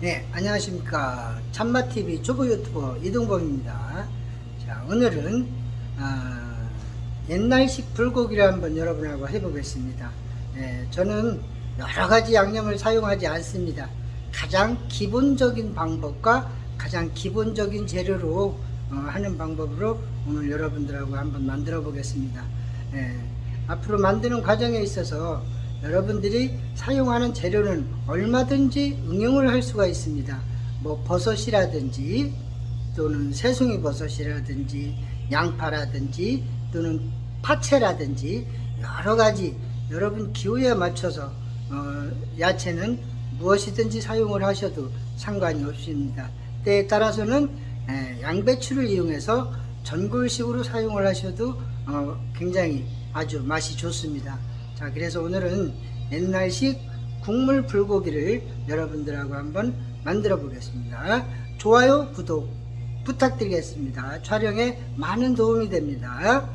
네, 안녕하십니까. 참마TV 초보 유튜버 이동범입니다. 자, 오늘은, 아, 옛날식 불고기를 한번 여러분하고 해보겠습니다. 네, 저는 여러 가지 양념을 사용하지 않습니다. 가장 기본적인 방법과 가장 기본적인 재료로 어, 하는 방법으로 오늘 여러분들하고 한번 만들어 보겠습니다. 예, 앞으로 만드는 과정에 있어서 여러분들이 사용하는 재료는 얼마든지 응용을 할 수가 있습니다. 뭐 버섯이라든지 또는 새송이 버섯이라든지 양파라든지 또는 파채라든지 여러 가지 여러분 기호에 맞춰서 어, 야채는 무엇이든지 사용을 하셔도 상관이 없습니다. 때에 따라서는 에, 양배추를 이용해서 전골식으로 사용을 하셔도 어, 굉장히 아주 맛이 좋습니다. 자, 그래서 오늘은 옛날식 국물 불고기를 여러분들하고 한번 만들어 보겠습니다. 좋아요, 구독 부탁드리겠습니다. 촬영에 많은 도움이 됩니다.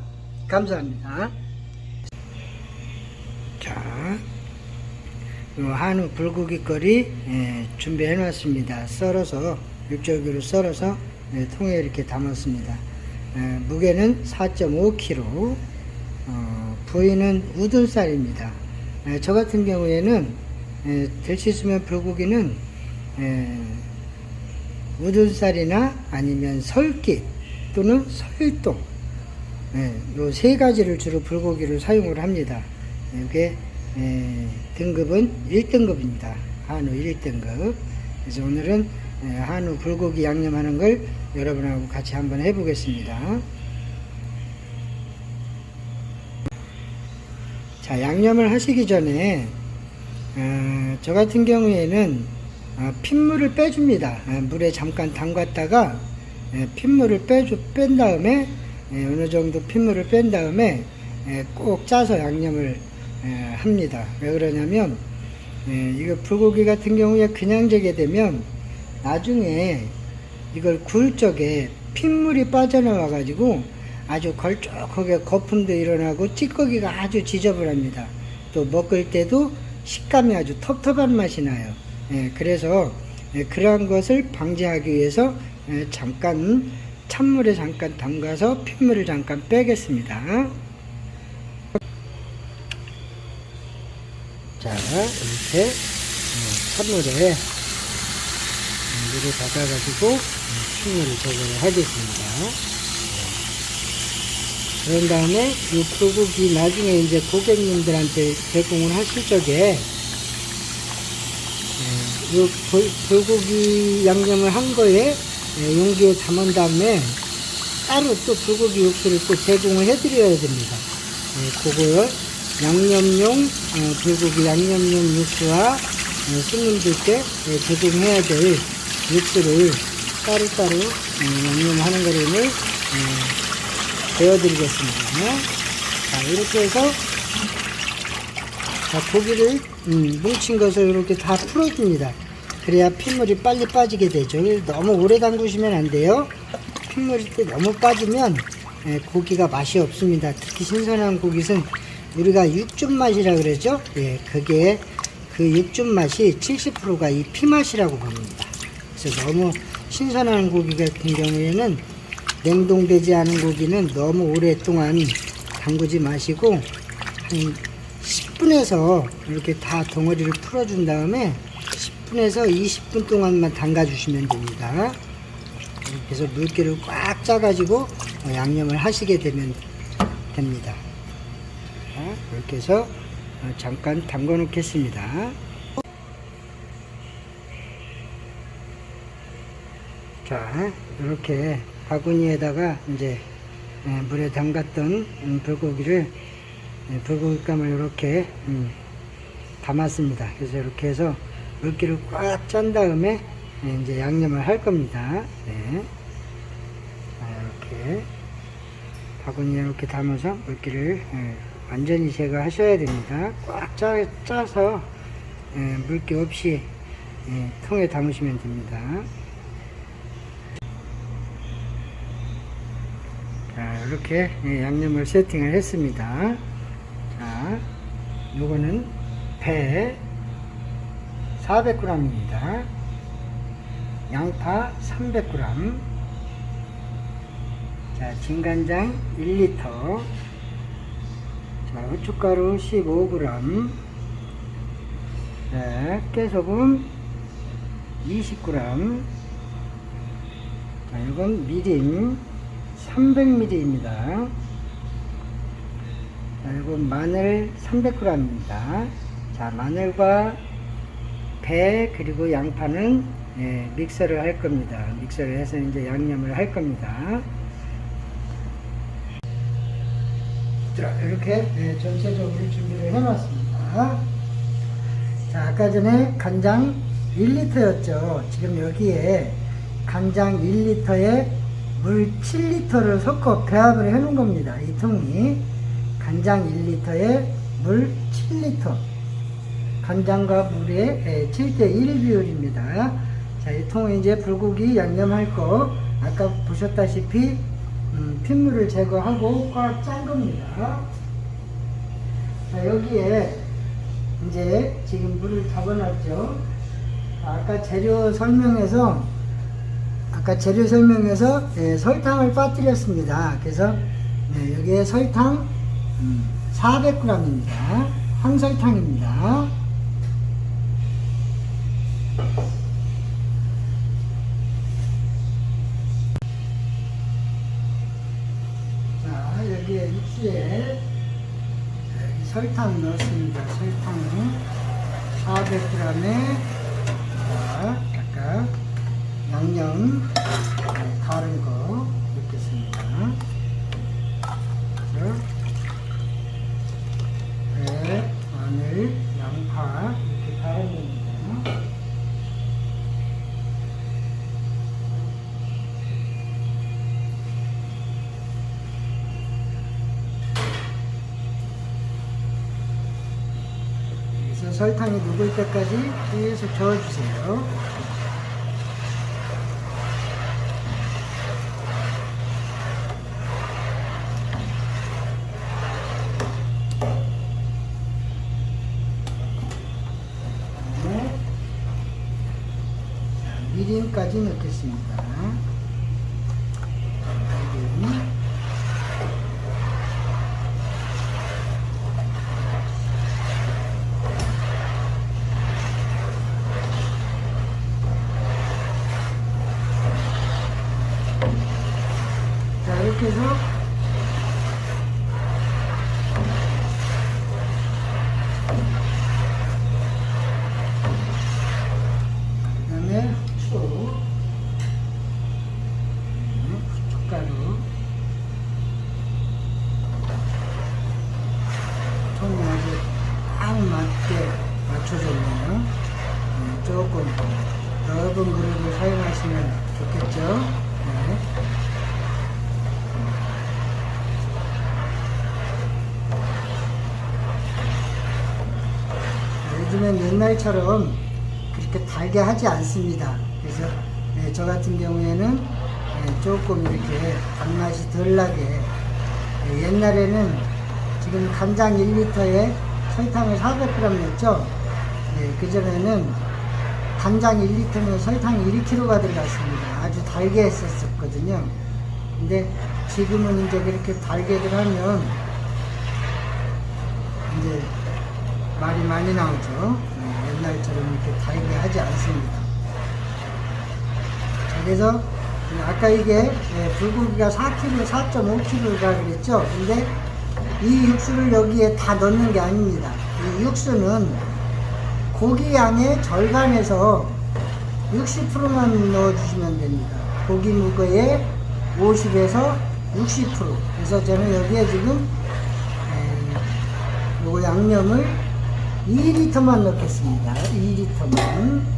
감사합니다. 자, 요 한우 불고기 거리 예, 준비해 놨습니다. 썰어서 육절기로 썰어서 예, 통에 이렇게 담았습니다. 예, 무게는 4.5kg, 어, 부위는 우둔살입니다. 예, 저 같은 경우에는 수 있으면 불고기는 예, 우둔살이나 아니면 설깃 또는 설동 예, 요세 가지를 주로 불고기로 사용을 합니다. 이게 예, 등급은 1등급입니다. 한우 1등급. 그래서 오늘은 예, 한우 불고기 양념하는 걸 여러분하고 같이 한번 해보겠습니다. 자, 양념을 하시기 전에 어, 저 같은 경우에는 어, 핏물을 빼줍니다. 어, 물에 잠깐 담갔다가 예, 핏물을 빼주, 뺀 다음에 예, 어느 정도 핏물을 뺀 다음에 예, 꼭 짜서 양념을 예, 합니다. 왜 그러냐면 예, 이거 불고기 같은 경우에 그냥 재게 되면 나중에 이걸 구울 적에 핏물이 빠져나와 가지고 아주 걸쭉하게 거품도 일어나고 찌꺼기가 아주 지저분합니다. 또 먹을 때도 식감이 아주 텁텁한 맛이 나요. 예, 그래서 예, 그러한 것을 방지하기 위해서 예, 잠깐 찬물에 잠깐 담가서 핏물을 잠깐 빼겠습니다. 자, 이렇게 어, 찬물에 물을 받아가지고 어, 핏물을 제거를 하겠습니다. 그런 다음에 이 불고기 나중에 이제 고객님들한테 제공을 하실 적에 예, 이 불, 불고기 양념을 한 거에 예, 용기에 담은 다음에 따로 또 불고기 육수를 또 제공을 해드려야 됩니다. 예, 그걸 양념용 어, 불고기 양념용 육수와 어, 손님들께 예, 제공해야 될 육수를 따로따로 어, 양념하는 거를 어, 보여드리겠습니다. 자, 이렇게 해서 자, 고기를 음, 뭉친 것을 이렇게 다 풀어줍니다. 그래야 핏물이 빨리 빠지게 되죠. 너무 오래 담그시면 안 돼요. 핏물이 또 너무 빠지면 예, 고기가 맛이 없습니다. 특히 신선한 고기는 우리가 육즙 맛이라 그러죠. 예, 그게 그 육즙 맛이 70%가 이 피맛이라고 봅니다. 그래서 너무 신선한 고기 같은 경우에는 냉동되지 않은 고기는 너무 오랫동안 담그지 마시고 한 10분에서 이렇게 다 덩어리를 풀어준 다음에 10분에서 20분 동안만 담가 주시면 됩니다. 해서 물기를 꽉 짜가지고 어, 양념을 하시게 되면 됩니다. 자, 이렇게 해서 어, 잠깐 담가 놓겠습니다. 자, 이렇게 바구니에다가 이제 예, 물에 담갔던 음, 불고기를 예, 불고기감을 이렇게 음, 담았습니다. 그래서 이렇게 해서 물기를 꽉 짠 다음에 예, 이제 양념을 할 겁니다. 네. 자, 이렇게 바구니에 이렇게 담아서 물기를 예, 완전히 제거하셔야 됩니다. 꽉 짜, 짜서 예, 물기 없이 예, 통에 담으시면 됩니다. 이렇게 예, 양념을 세팅을 했습니다. 자, 요거는 배 400g입니다. 양파 300g, 자, 진간장 1리터, 자, 후춧가루 15g, 자, 깨소금 20g, 자, 이건 미림 300ml입니다. 자, 이건 마늘 300g입니다. 자, 마늘과 배 그리고 양파는 예, 믹서를 할 겁니다. 믹서를 해서 이제 양념을 할 겁니다. 자, 이렇게 예, 전체적으로 준비를 해놨습니다. 자, 아까 전에 간장 1리터였죠. 지금 여기에 간장 1리터에 물 7리터를 섞어 배합을 해 놓은 겁니다. 이 통이 간장 1리터에 물 7리터 간장과 물의 7대1 비율입니다. 자, 이 통에 이제 불고기 양념할 거 아까 보셨다시피 음, 핏물을 제거하고 꽉 짠 겁니다. 자, 여기에 이제 지금 물을 잡아놨죠. 아까 재료 설명에서 아까 재료 설명에서 예, 설탕을 빠뜨렸습니다. 그래서 네, 여기에 설탕 음, 400g입니다. 황설탕입니다. 자, 여기에 육수에 설탕 넣었습니다. 설탕 400g에 자, 아까 양념 네, 다른 거 넣겠습니다. 배, 마늘, 양파 이렇게 다른 겁니다. 설탕이 녹을 때까지 계속 저어주세요. 그다음에 자, 미림까지 넣겠습니다. 미림. 자, 이렇게 해서 그 다음에 후추, 음, 후춧가루, 손이 아주 딱 맞게 맞춰줬네요. 음, 조금 넓은 그릇을 사용하시면 좋겠죠. 네. 요즘엔 옛날처럼 그렇게 달게 하지 않습니다. 그래서 예, 저 같은 경우에는 예, 조금 이렇게 단맛이 덜 나게 예, 옛날에는 지금 간장 1리터에 설탕을 400g 넣었죠. 예, 그전에는 간장 1리터면 설탕 1kg가 들어갔습니다. 아주 달게 했었거든요. 근데 지금은 이제 그렇게 달게들 하면 이제 말이 많이 나오죠. 네, 옛날처럼 이렇게 달게 하지 않습니다. 자, 그래서 아까 이게 예, 불고기가 4kg, 4.5kg가 그랬죠. 근데 이 육수를 여기에 다 넣는 게 아닙니다. 이 육수는 고기 양의 절반에서 60%만 넣어주시면 됩니다. 고기 무게의 50에서 60%. 그래서 저는 여기에 지금 에, 요거 양념을 2리터만 넣겠습니다. 2리터만.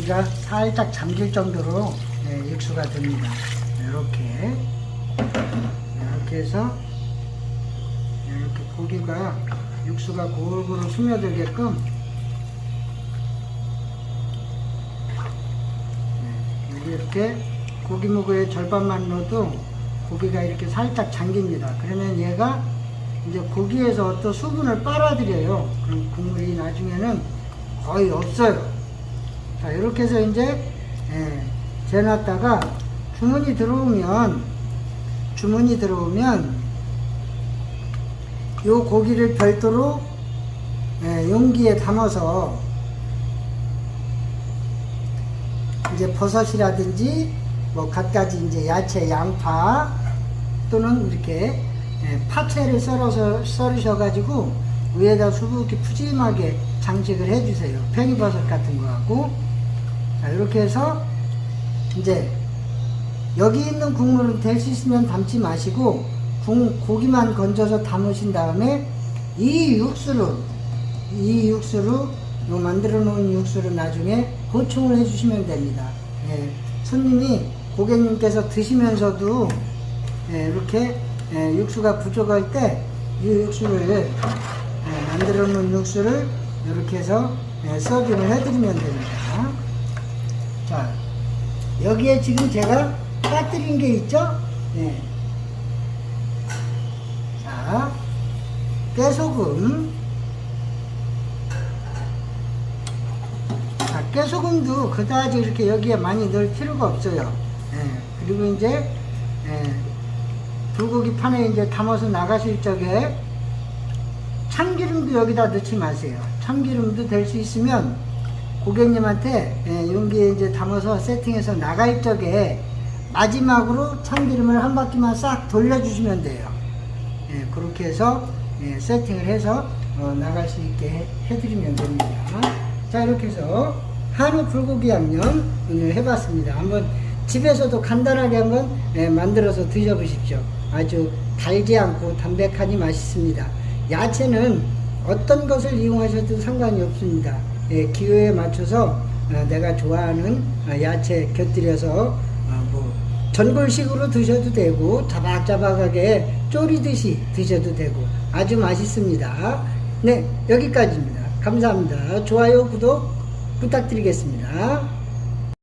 고기가 살짝 잠길 정도로 네, 육수가 됩니다. 이렇게 이렇게 해서 이렇게 고기가 육수가 골고루 스며들게끔 네, 이렇게 고기 무고의 절반만 넣어도 고기가 이렇게 살짝 잠깁니다. 그러면 얘가 이제 고기에서 어떤 수분을 빨아들여요. 그럼 국물이 나중에는 거의 없어요. 자, 이렇게 해서 이제, 예, 재놨다가 주문이 들어오면, 주문이 들어오면, 요 고기를 별도로 예, 용기에 담아서 이제 버섯이라든지 뭐 갖가지 이제 야채, 양파 또는 이렇게 예, 파채를 썰어서 썰으셔가지고 위에다 수북히 푸짐하게 장식을 해주세요. 팽이버섯 같은 거 하고 자 이렇게 해서 이제 여기 있는 국물은 될 수 있으면 담지 마시고 국- 고기만 건져서 담으신 다음에 이 육수로 이 육수로 요 만들어 놓은 육수를 나중에 보충을 해주시면 됩니다. 예, 손님이 고객님께서 드시면서도 예, 이렇게 예, 육수가 부족할 때 이 육수를 예, 만들어 놓은 육수를 이렇게 해서 예, 서빙을 해드리면 됩니다. 자 여기에 지금 제가 빠뜨린 게 있죠? 예. 자 깨소금 자, 깨소금도 그다지 이렇게 여기에 많이 넣을 필요가 없어요. 예, 그리고 이제 예, 불고기 판에 이제 담아서 나가실 적에 참기름도 여기다 넣지 마세요. 참기름도 될 수 있으면 고객님한테 예, 용기에 이제 담아서 세팅해서 나갈 적에 마지막으로 참기름을 한 바퀴만 싹 돌려주시면 돼요. 예, 그렇게 해서 예, 세팅을 해서 어, 나갈 수 있게 해, 드리면 됩니다. 자 이렇게 해서 한우 불고기 양념 오늘 해봤습니다. 한번 집에서도 간단하게 한번 예, 만들어서 드셔보십시오. 아주 달지 않고 담백하니 맛있습니다. 야채는 어떤 것을 이용하셔도 상관이 없습니다. 예, 기호에 맞춰서 어, 내가 좋아하는 어, 야채 곁들여서 어, 뭐 전골식으로 드셔도 되고 자박자박하게 졸이듯이 드셔도 되고 아주 맛있습니다. 네 여기까지입니다. 감사합니다. 좋아요 구독 부탁드리겠습니다.